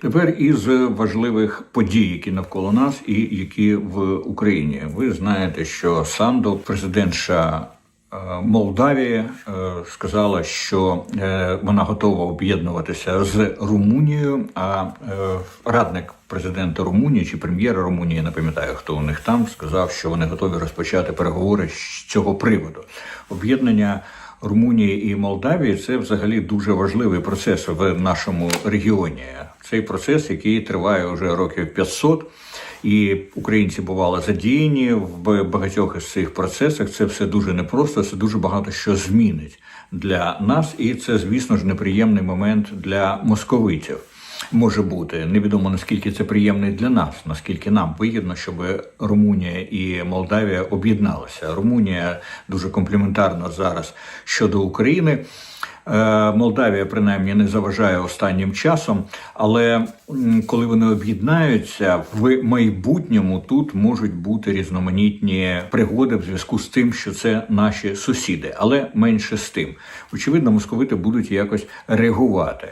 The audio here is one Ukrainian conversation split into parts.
Тепер із важливих подій, які навколо нас і які в Україні. Ви знаєте, що Санду, президентша е, Молдавії, е, сказала, що е, вона готова об'єднуватися з Румунією. А радник президента Румунії чи прем'єра Румунії, не пам'ятаю, хто у них там, сказав, що вони готові розпочати переговори з цього приводу. Об'єднання. Румунії і Молдавії це взагалі дуже важливий процес в нашому регіоні. Цей процес, який триває вже років 500, і українці бували задіяні в багатьох із цих процесах. Це все дуже непросто. Це дуже багато що змінить для нас, і це, звісно ж, неприємний момент для московитів. Може бути невідомо наскільки це приємний для нас, наскільки нам вигідно, щоб Румунія і Молдавія об'єдналися. Румунія дуже компліментарна зараз щодо України. Е, Молдавія принаймні не заважає останнім часом, але коли вони об'єднаються в майбутньому, тут можуть бути різноманітні пригоди в зв'язку з тим, що це наші сусіди, але менше з тим. Очевидно, московити будуть якось реагувати.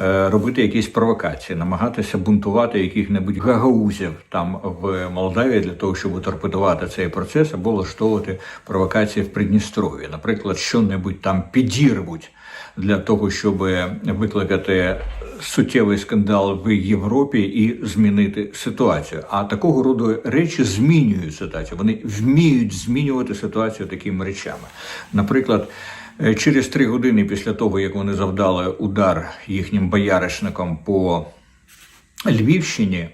Е, Робити якісь провокації, намагатися бунтувати яких-небудь гагаузів там в Молдавії для того, щоб торпедувати цей процес або влаштовувати провокації в Придністров'ї. Наприклад, що-небудь там підірвуть для того, щоб викликати суттєвий скандал в Європі і змінити ситуацію. А такого роду речі змінюють ситуацію. Вони вміють змінювати ситуацію такими речами. Наприклад. Е, Через три години після того, як вони завдали удар їхнім бояришникам по Львівщині,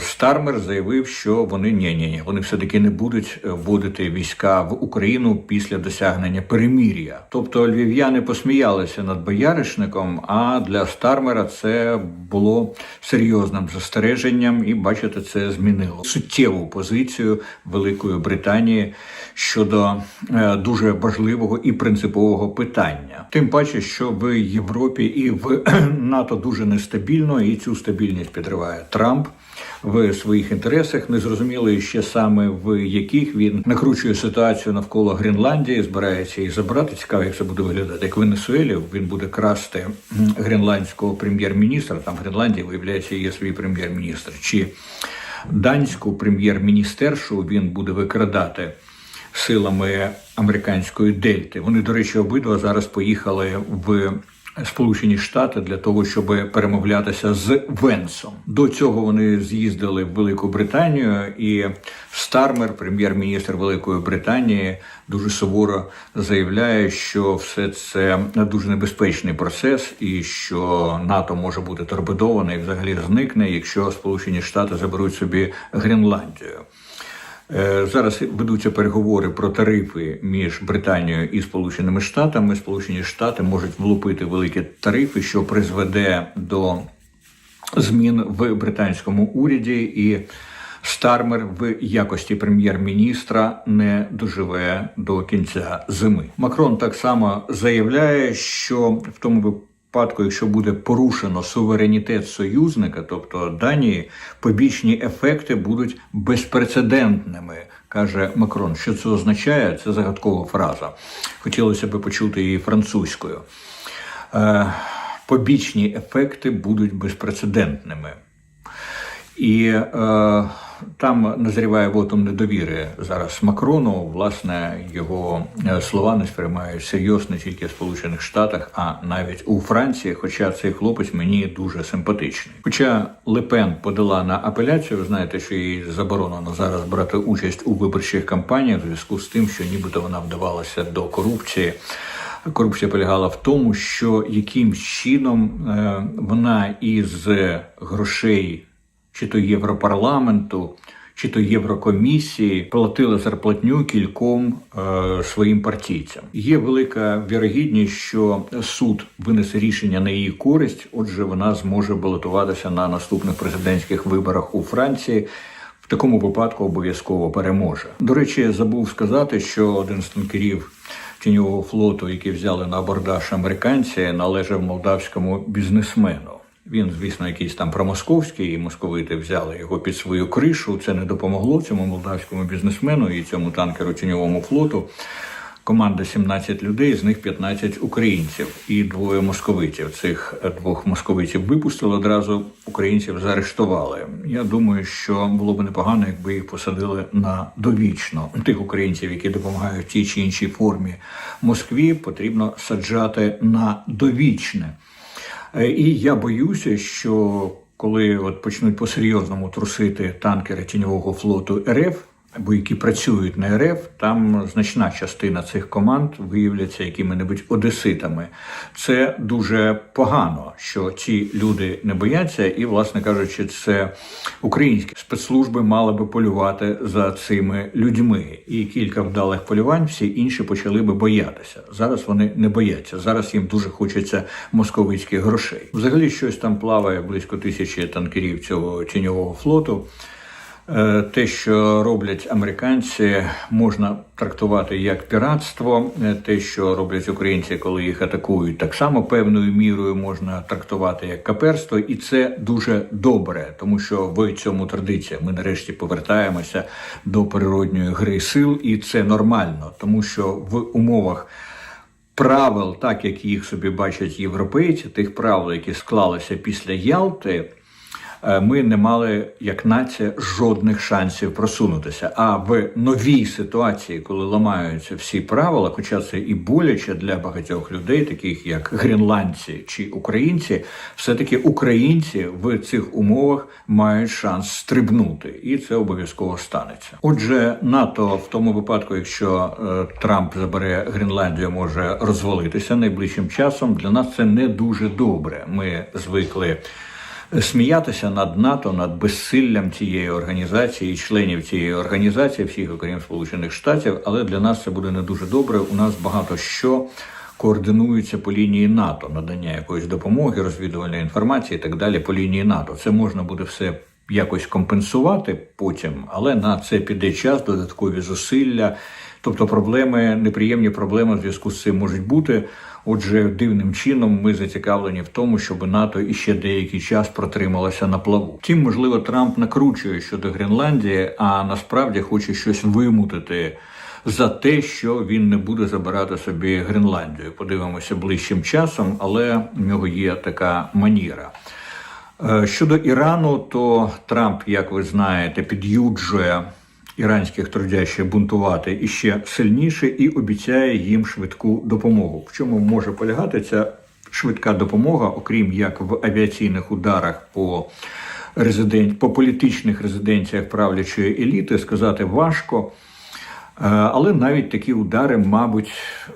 Стармер заявив, що вони ні, ні, ні, вони все-таки не будуть е, вводити війська в Україну після досягнення перемір'я. Тобто львів'яни посміялися над бояришником, а для Стармера це було серйозним застереженням, і бачите, це змінило суттєву позицію Великої Британії щодо е, дуже важливого і принципового питання. Тим паче, що в Європі і в НАТО дуже нестабільно, і цю стабільність підриває Трамп в своїх інтересах. Незрозуміло ще саме в яких він накручує ситуацію навколо Гренландії, збирається її забрати. Цікаво, як це буде виглядати. Як Венесуелі він буде красти гренландського прем'єр-міністра. Там в Гренландії виявляється є свій прем'єр-міністр. Чи данську прем'єр-міністершу він буде викрадати силами американської дельти. Вони, до речі, обидва зараз поїхали в Сполучені Штати для того, щоб перемовлятися з Венсом. До цього вони з'їздили в Велику Британію, і Стармер, прем'єр-міністр Великої Британії, дуже суворо заявляє, що все це дуже небезпечний процес, і що НАТО може бути торпедоване і взагалі зникне, якщо Сполучені Штати заберуть собі Гренландію. Е, Зараз ведуться переговори про тарифи між Британією і Сполученими Штатами. Сполучені Штати можуть влупити великі тарифи, що призведе до змін в британському уряді, і Стармер в якості прем'єр-міністра не доживе до кінця зими. Макрон так само заявляє, що в тому випадку, якщо буде порушено суверенітет союзника, тобто Данії, побічні ефекти будуть безпрецедентними, каже Макрон. Що це означає? Це загадкова фраза. Хотілося б почути її французькою. Е, побічні ефекти будуть безпрецедентними. І е, там назріває вотом недовіри зараз Макрону. Власне, його е, слова не сприймають серйозно не тільки в Сполучених Штатах, а навіть у Франції. Хоча цей хлопець мені дуже симпатичний. Хоча Лепен подала на апеляцію, ви знаєте, що їй заборонено зараз брати участь у виборчих кампаніях в зв'язку з тим, що нібито вона вдавалася до корупції. Корупція полягала в тому, що яким чином е, вона із грошей чи то Європарламенту, чи то Єврокомісії платила зарплатню кільком е, своїм партійцям. Є велика вірогідність, що суд винесе рішення на її користь. Отже, вона зможе балотуватися на наступних президентських виборах у Франції. В такому випадку обов'язково переможе. До речі, забув сказати, що один з танкерів тіньового флоту, який взяли на абордаж американці, належав молдавському бізнесмену. Він, звісно, якийсь там промосковський, і московити взяли його під свою кришу. Це не допомогло цьому молдавському бізнесмену і цьому танкеру тіньовому флоту. команда 17 людей, з них 15 українців і двоє московитів. Цих двох московитів випустили одразу. Українців заарештували. Я думаю, що було б непогано, якби їх посадили на довічно. Тих українців, які допомагають в тій чи іншій формі Москві, потрібно саджати на довічне. Е, І я боюся, що коли от почнуть по-серйозному трусити танкери тіньового флоту РФ, або які працюють на РФ, там значна частина цих команд виявляться якими-небудь одеситами. Це дуже погано, що ці люди не бояться, і, власне кажучи, це українські спецслужби мали би полювати за цими людьми. І кілька вдалих полювань всі інші почали би боятися. Зараз вони не бояться. Зараз їм дуже хочеться московицьких грошей. Взагалі, щось там плаває близько тисячі танкерів цього тіньового флоту. Е, Те, що роблять американці, можна трактувати як піратство. Е, Те, що роблять українці, коли їх атакують, так само певною мірою можна трактувати як каперство, і це дуже добре, тому що в цьому традиція ми нарешті повертаємося до природньої гри сил, і це нормально, тому що в умовах правил, так як їх собі бачать європейці, тих правил, які склалися після Ялти, ми не мали як нація жодних шансів просунутися. А в новій ситуації, коли ламаються всі правила, хоча це і боляче для багатьох людей, таких як гренландці чи українці, все-таки українці в цих умовах мають шанс стрибнути, і це обов'язково станеться. Отже, НАТО в тому випадку, якщо е, Трамп забере Гренландію, може розвалитися найближчим часом. Для нас це не дуже добре. Ми звикли сміятися над НАТО, над безсиллям цієї організації, членів цієї організації, всіх окрім Сполучених Штатів, але для нас це буде не дуже добре. У нас багато що. Координуються по лінії НАТО, надання якоїсь допомоги, розвідувальної інформації і так далі по лінії НАТО. Це можна буде все якось компенсувати потім, але на це піде час, додаткові зусилля. Тобто проблеми, неприємні проблеми в зв'язку з цим можуть бути. Отже, дивним чином ми зацікавлені в тому, щоб НАТО іще деякий час протрималося на плаву. Втім, можливо, Трамп накручує щодо Гренландії, а насправді хоче щось вимутити за те, що він не буде забирати собі Гренландію. Подивимося ближчим часом, але в нього є така маніра. Е, Щодо Ірану, то Трамп, як ви знаєте, під'юджує іранських трудящих бунтувати іще сильніше і обіцяє їм швидку допомогу. В чому може полягати ця швидка допомога, окрім як в авіаційних ударах по резидент, по політичних резиденціях правлячої еліти, сказати важко. Е, Але навіть такі удари, мабуть, е,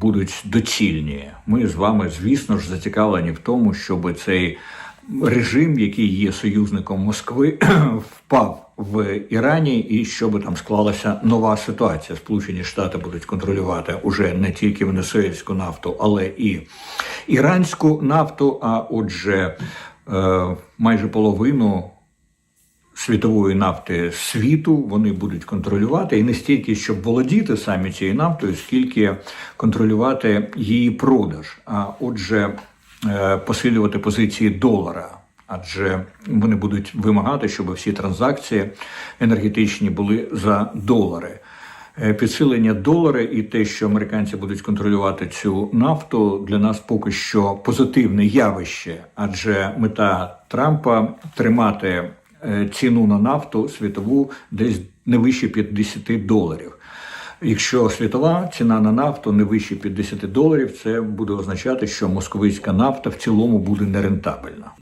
будуть доцільні. Ми з вами, звісно ж, зацікавлені в тому, щоб цей режим, який є союзником Москви, впав в Ірані, і щоб там склалася нова ситуація. Сполучені Штати будуть контролювати уже не тільки венесуельську нафту, але і іранську нафту. А отже, е, майже половину світової нафти світу вони будуть контролювати і не стільки, щоб володіти самі цією нафтою, скільки контролювати її продаж. А отже, посилювати позиції долара. Адже вони будуть вимагати, щоб всі транзакції енергетичні були за долари. Е, Підсилення долара і те, що американці будуть контролювати цю нафту, для нас поки що позитивне явище, адже мета Трампа тримати е, ціну на нафту світову десь не вище 50 доларів. Якщо світова ціна на нафту не вище 50 доларів, це буде означати, що московицька нафта в цілому буде нерентабельна.